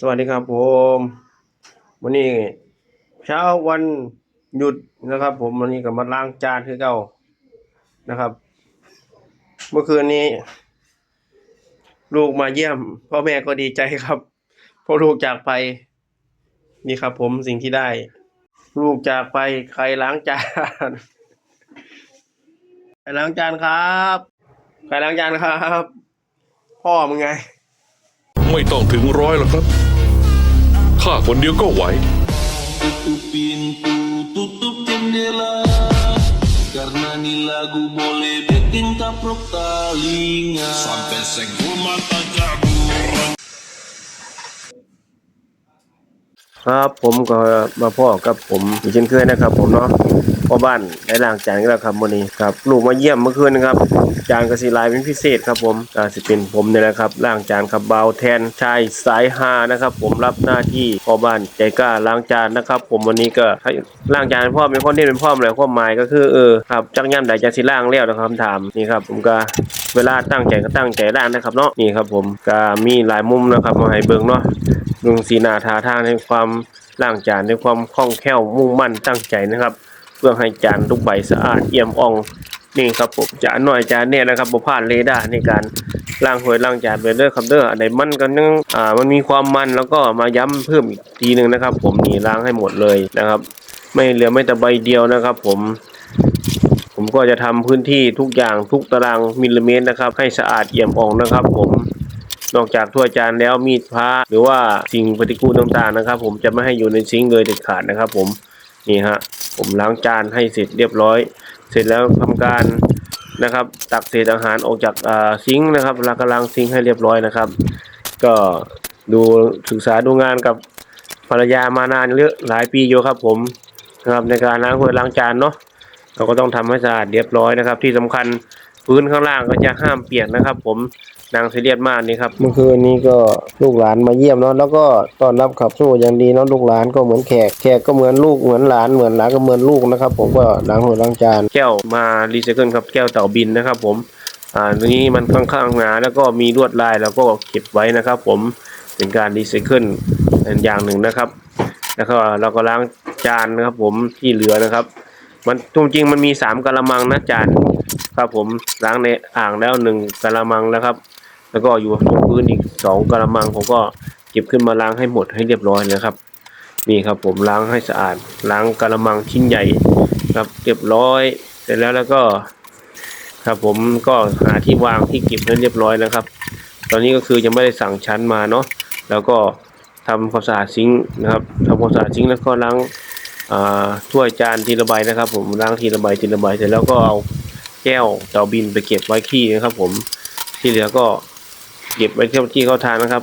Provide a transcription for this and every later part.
สวัสดีครับผม วันนี้ เช้าวันหยุดนะครับ ผมวันนี้ก็มาล้างจานคือเก่านะครับ เมื่อคืนนี้ ลูกมาเยี่ยมพ่อแม่ก็ดีใจครับเพราะลูกจากไป นี่ครับ ผมสิ่งที่ได้ ลูกจากไปใครล้างจานใครล้างจานครับ ใครล้างจานครับ พ่อมึงไง ไม่ต้องถึงร้อยหรอกครับ ข้าคนเดียวก็ไหว Tutup pintu, tutup jendela Karena nih lagu boleh bikin kaprok telinga Sampai senggol mata jagoan ครับผมก็มาพ่อกับผมอีกเช่นเคยนะครับ ผมเนาะ พ่อบ้านได้ล้างจานกันแล้วครับวันนี้ครับลูกมาเยี่ยมเมื่อคืนนะครับ จานกสิลายเป็นพิเศษครับผมก็สิเป็นผมเนี่ยแหละครับล้างจานครับเบาแทนชายสายฮานะครับ ผมรับหน้าที่พ่อบ้านใจกล้าล้างจานนะครับ ผมวันนี้ก็ให้ล้างจานพ่อเป็นคนที่เป็นพ่อเลยความหมายก็คือเออครับจักย่ำใดจะสิล้างแล้วนะครับถามนี่ครับ ผมก็เวลาตั้งใจก็ตั้งใจล้างนะครับเนาะนี่ครับผมก็มีหลายมุมนะครับมาให้เบิ่งเนาะลุงสีหนาทาทางในความล้างจานในความคล่องแคล่วมุ่งมั่นตั้งใจนะครับ เพื่อให้จานทุกใบสะอาดเอี่ยมอ่องนี่ครับผมจานหน่อยจานเนี่ยนะครับบ่ผ่านเรดาร์ในการล้างถ้วยล้างจานไปเด้อครับเด้ออันไหนมันก็ยังอ่ามันมีความมันแล้วก็มาย้ำเพิ่มอีกทีหนึงนะครับ ผมนี่ล้างให้หมดเลยนะครับ ไม่เหลือไม่แต่ใบเดียวนะครับ ผมผมก็จะทำพื้นที่ทุกอย่างทุกตารางมิลลิเมตรนะครับ ให้สะอาดเอี่ยมอ่องนะครับ ผมนอกจากถ้วยจานแล้วมีดพระหรือว่าสิ่งปฏิกูลต่างๆนะครับ ผมจะไม่ให้อยู่ในซิงค์เลยเด็ดขาดนะครับ ผมนี่ฮะ ผมล้างจานให้เสร็จเรียบร้อย เสร็จแล้วทำการนะครับ ตักเศษอาหารออกจากซิงค์นะครับแล้วก็ล้างซิงค์ให้เรียบร้อยนะครับ ก็ดูศึกษาดูงานกับภรรยามานานเยอะหลายปีอยู่ครับผมนะครับในการล้างถ้วยล้างจานเนาะเราก็ต้องทำให้สะอาดเรียบร้อยนะครับ ที่สำคัญพื้นข้างล่างก็จะห้ามเปียกนะครับ ผม นางซีเรียสมากนี่ครับ เมื่อคืนนี้ก็ลูกหลานมาเยี่ยมเนาะแล้วก็ต้อนรับขับสู้อย่างดีเนาะลูกหลานก็เหมือนแขกแขกก็เหมือนลูกเหมือนหลานเหมือนหลานก็เหมือนลูกนะครับ ผมก็ล้างหัวล้างจานแก้วมารีไซเคิลครับแก้วเต่าบินนะครับ ผมอ่าตรงนี้มันค่อนข้างหนาแล้วก็มีลวดลายแล้วก็เก็บไว้นะครับ ผมเป็นการรีไซเคิลเป็นอย่างหนึ่งนะครับ แล้วก็เราก็ล้างจานนะครับ ผมที่เหลือนะครับ มันจริงๆมันมีสามกะละมังนะจานครับผมล้างในอ่างแล้วหนึ่งกะละมังแล้วครับ แล้วก็อยู่ตรงพื้นอีกสองกะละมังผมก็เก็บขึ้นมาล้างให้หมดให้เรียบร้อยนะครับ นี่ครับผมล้างให้สะอาด ล้างกะละมังชิ้นใหญ่ครับเรียบร้อยเสร็จแล้วแล้วก็ครับผมก็หาที่วางที่เก็บให้เรียบร้อยนะครับ ตอนนี้ก็คือยังไม่ได้สั่งชั้นมาเนาะแล้วก็ทำความสะอาดซิงค์นะครับทำความสะอาดซิงค์แล้วก็ล้างอ่าถ้วยจานทีละใบนะครับ ผมล้างทีละใบทีละใบเสร็จแล้วก็เอาแก้วเตาบินไปเก็บไว้ขี้นะครับ ผมที่เหลือก็ เก็บไว้ที่ที่เขาทานนะครับ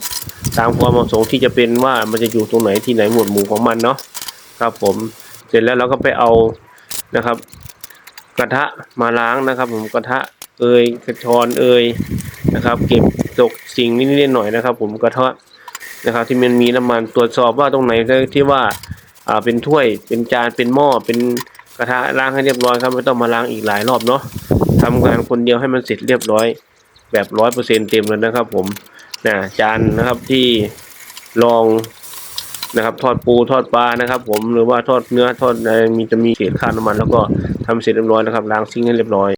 ตามความเหมาะสมที่จะเป็นว่ามันจะอยู่ตรงไหนที่ไหนหมวดหมู่ของมันเนาะครับ ผมเสร็จแล้วเราก็ไปเอานะครับ กระทะมาล้างนะครับ ผมกระทะเอยกระชอนเอยนะครับ เก็บตกสิ่งนิดๆหน่อยนะครับ ผมกระทะนะครับ ที่มันมีน้ำมันตรวจสอบว่าตรงไหนที่ว่าอ่าเป็นถ้วยเป็นจานเป็นหม้อเป็นกระทะล้างให้เรียบร้อยครับไม่ต้องมาล้างอีกหลายรอบเนาะทำงานคนเดียวให้มันเสร็จเรียบร้อย แบบร้อยเปอร์เซ็นเต็มเลยนะครับ ผมนะจานนะครับที่ลองนะครับทอดปูทอดปลานะครับ ผมหรือว่าทอดเนื้อทอดอะไรมีจะมีเศษข้าวน้ำมัน แล้วก็ทำเสร็จเรียบร้อยนะครับล้างซิงค์ให้เรียบร้อย